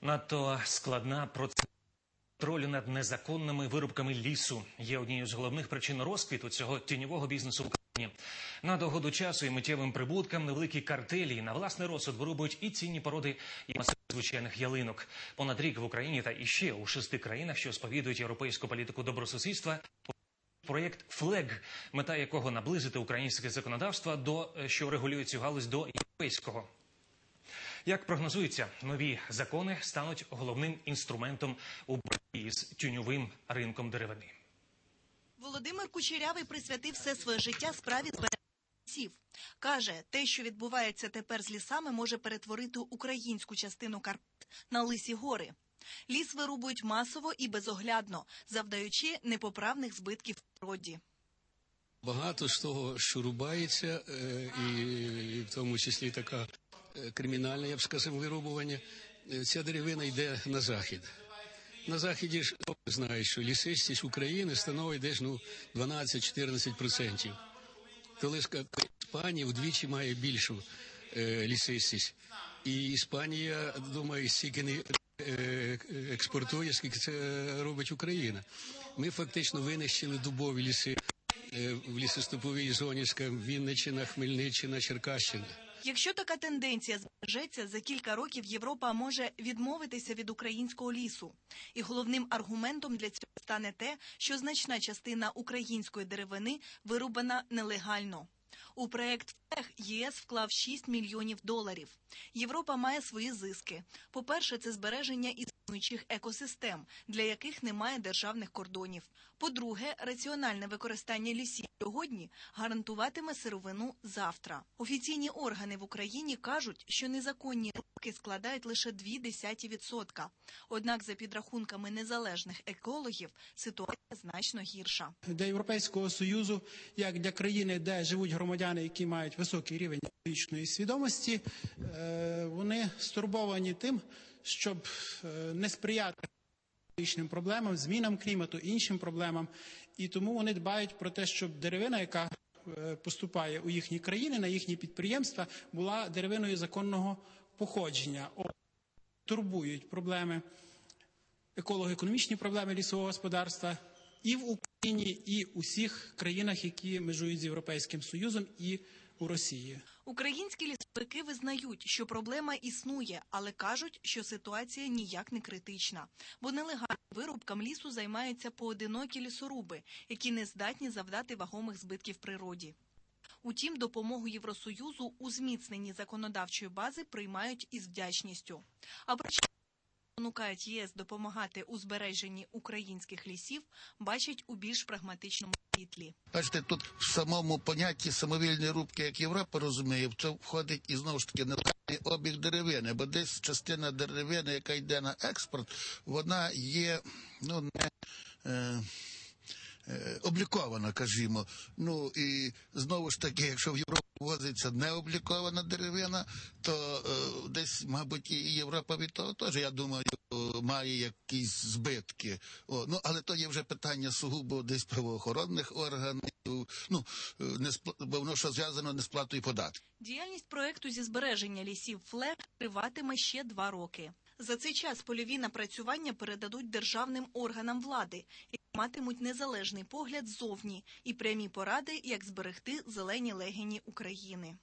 Надто складна процедура контролю над незаконними вирубками лісу є однією з головних причин розквіту цього тіньового бізнесу в Україні. На догоду часу і миттєвим прибуткам невеликі картелі на власний розсуд вирубують і цінні породи і маси звичайних ялинок. Понад рік в Україні та іще у шести країнах, що сповідують європейську політику добросусідства, Проєкт ФЛЕГ, мета якого наблизити українське законодавство до е, що регулює цю галузь до європейського. Як прогнозується, нові закони стануть головним інструментом у боротьбі з тюньовим ринком деревини. Володимир Кучерявий присвятив все своє життя справі збереження лісів. Каже, те, що відбувається тепер з лісами, може перетворити українську частину Карпат на лисі гори. Ліс вирубують масово і безоглядно, завдаючи непоправних збитків природі. Багато з того, що рубається, е, і в тому числі така е, кримінальна, я б сказав, вирубування, е, ця деревина йде на захід. На заході ж знають, що лісистість України становить десь ну 12-14%. Коли Іспанія вдвічі має більшу е, лісистість. І Іспанія, думаю, стільки не е, експортує, скільки це робить Україна. Ми фактично винищили дубові ліси е, в лісостеповій зоні, Вінниччина, Хмельниччина, Черкащина. Якщо така тенденція збережеться, за кілька років Європа може відмовитися від українського лісу. І головним аргументом для цього стане те, що значна частина української деревини вирубана нелегально. У проект ФЕХ ЄС вклав 6 мільйонів доларів. Європа має свої зиски. По-перше, це збереження існуючих екосистем, для яких немає державних кордонів. По-друге, раціональне використання лісів сьогодні гарантуватиме сировину завтра. Офіційні органи в Україні кажуть, що незаконні рубки складають лише 0,2%. Однак, за підрахунками незалежних екологів, ситуація значно гірша. для Європейського союзу, як для країни, де живуть громадяни, які мають високий рівень свідомості, е, вони стурбовані тим, щоб е, не сприяти екологічним проблемам, змінам клімату, іншим проблемам, і тому вони дбають про те, щоб деревина, яка е, поступає у їхні країни, на їхні підприємства, була деревиною законного походження. Турбують проблеми еколого-економічні проблеми лісового господарства і в Україні, і у всіх країнах, які межують з Європейським Союзом, і у Росії. Українські лісовики визнають, що проблема існує, але кажуть, що ситуація ніяк не критична, бо нелегальним вирубкам лісу займаються поодинокі лісоруби, які не здатні завдати вагомих збитків природі. Утім, допомогу Євросоюзу у зміцненні законодавчої бази приймають із вдячністю. А спонукають ЄС допомагати у збереженні українських лісів, бачать у більш прагматичному світлі. Бачите, тут в самому понятті самовільні рубки, як Європа розуміє, в це входить і знову ж таки нелегальний обіг деревини, бо десь частина деревини, яка йде на експорт, вона є ну не. Е... е, Облікована, кажімо. Ну і знову ж таки, якщо в Європу возиться необлікована деревина, то е, десь, мабуть, і Європа від того теж, я думаю, має якісь збитки. О, ну але то є вже питання сугубо десь правоохоронних органів. Ну е, не спла- бо воно що зв'язано не з платою податків. Діяльність проекту зі збереження лісів ФЛЕГ триватиме ще два роки. За цей час польові напрацювання передадуть державним органам влади, матимуть незалежний погляд ззовні і прямі поради, як зберегти зелені легені України.